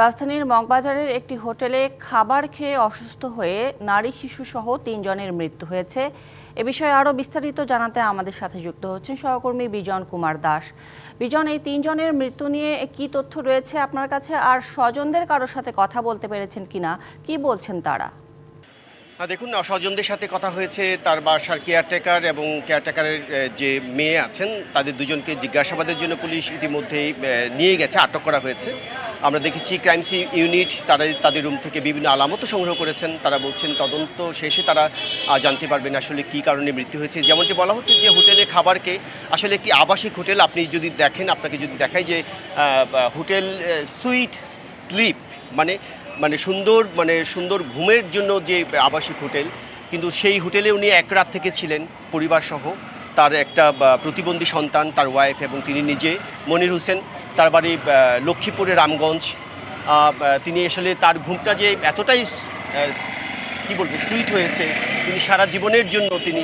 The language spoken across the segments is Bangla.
রাজধানীর মগবাজারের একটি হোটেলে খাবার খেয়ে অসুস্থ হয়ে নারী শিশু সহ তিনজনের মৃত্যু হয়েছে। এ বিষয়ে আরও বিস্তারিত জানাতে আমাদের সাথে যুক্ত হচ্ছেন সহকর্মী বিজন কুমার দাস। বিজন, এই তিনজনের মৃত্যু নিয়ে কি তথ্য রয়েছে আপনার কাছে? আর স্বজনদের কারোর সাথে কথা বলতে পেরেছেন কিনা? কি বলছেন তারা? হ্যাঁ দেখুন, স্বজনদের সাথে কথা হয়েছে তার বাসার কেয়ারটেকার এবং কেয়ারটেকারের যে মেয়ে আছেন, তাদের দুজনকে জিজ্ঞাসাবাদের জন্য পুলিশ ইতিমধ্যেই নিয়ে গেছে, আটক করা হয়েছে। আমরা দেখেছি ক্রাইম সি ইউনিট তারা তাদের রুম থেকে বিভিন্ন আলামতও সংগ্রহ করেছেন। তারা বলছেন তদন্ত শেষে তারা জানতে পারবেন আসলে কী কারণে মৃত্যু হয়েছে। যেমনটি বলা হচ্ছে যে হোটেলে খাবারকে আসলে একটি আবাসিক হোটেল, আপনি যদি দেখেন, আপনাকে যদি দেখায় যে হোটেল সুইট স্লিপ মানে মানে সুন্দর মানে সুন্দর ঘুমের জন্য যে আবাসিক হোটেল, কিন্তু সেই হোটেলে উনি এক রাত থেকে ছিলেন, পরিবারসহ। তার একটা প্রতিবন্ধী সন্তান, তার ওয়াইফ এবং তিনি নিজে, মনির হোসেন। তার বাড়ি লক্ষ্মীপুরে রামগঞ্জ। তিনি আসলে তার ঘুমটা যে এতটাই কি বলব, সুইট হয়েছে, তিনি সারা জীবনের জন্য তিনি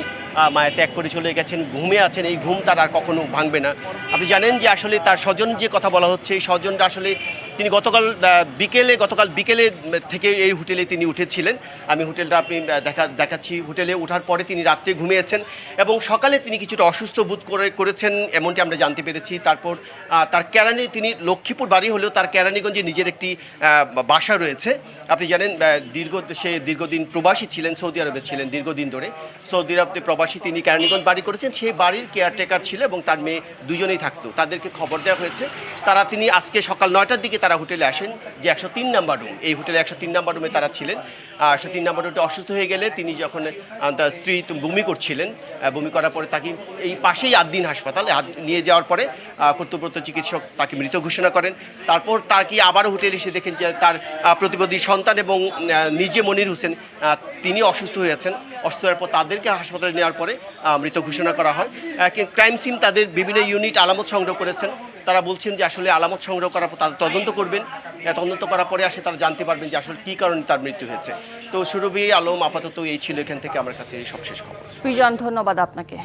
মায়া ত্যাগ করে চলে গেছেন, ঘুমে আছেন, এই ঘুম তার আর কখনো ভাঙবে না। আপনি জানেন যে আসলে তার স্বজন যে কথা বলা হচ্ছে, এই স্বজনটা আসলে তিনি গতকাল বিকেলে গতকাল বিকেলে থেকে এই হোটেলে তিনি উঠেছিলেন। আমি হোটেলটা আপনি দেখা, দেখাচ্ছি। হোটেলে ওঠার পরে তিনি রাত্রে ঘুমিয়েছেন এবং সকালে তিনি কিছুটা অসুস্থ বোধ করে, করেছেন এমনটি আমরা জানতে পেরেছি। তারপর তার কেরানি, তিনি লক্ষ্মীপুর বাড়ি হলেও তার কেরানীগঞ্জে নিজের একটি বাসা রয়েছে। আপনি জানেন দীর্ঘ, সে দীর্ঘদিন প্রবাসী ছিলেন, সৌদি আরবে ছিলেন দীর্ঘদিন ধরে। সৌদি আরবে প্রবাসী তিনি কেরানীগঞ্জ বাড়ি করেছেন। সেই বাড়ির কেয়ারটেকার ছিল এবং তার মেয়ে দুজনেই থাকতো। তাদেরকে খবর দেওয়া হয়েছে। তারা তিনি আজকে সকাল নয়টার দিকে তারা হোটেলে আসেন যে একশো তিন নাম্বার রুম। এই হোটেলে একশো তিন নাম্বার রুমে তারা ছিলেন। একশো তিন নাম্বার রুমটা অসুস্থ হয়ে গেলে তিনি যখন তার স্ত্রী বমি করছিলেন বমি করার পরে তাকে এই পাশেই আদ্দিন হাসপাতালে নিয়ে যাওয়ার পরে কর্তব্যরত চিকিৎসক তাকে মৃত ঘোষণা করেন। তারপর তার কি আবারও হোটেলে এসে দেখেন যে তার আহ, প্রতিবন্ধী সন্তান এবং নিজে মনির হোসেন তিনি অসুস্থ হয়েছেন অসুস্থ হওয়ার পর তাদেরকে হাসপাতালে নেওয়ার পরে মৃত ঘোষণা করা হয়। ক্রাইম সিম তাদের বিভিন্ন ইউনিট আলামত সংগ্রহ করেছেন। তারা বলছেন যে আসলে আলামত সংগ্রহ করার পর তারা তদন্ত করবেন তদন্ত করার পরে আসে তারা জানতে পারবেন যে আসলে কী কারণে তার মৃত্যু হয়েছে। তো সুরভি আলম, আপাতত এই ছিল এখান থেকে, আমার কাছে সবশেষ খবর। ধন্যবাদ আপনাকে।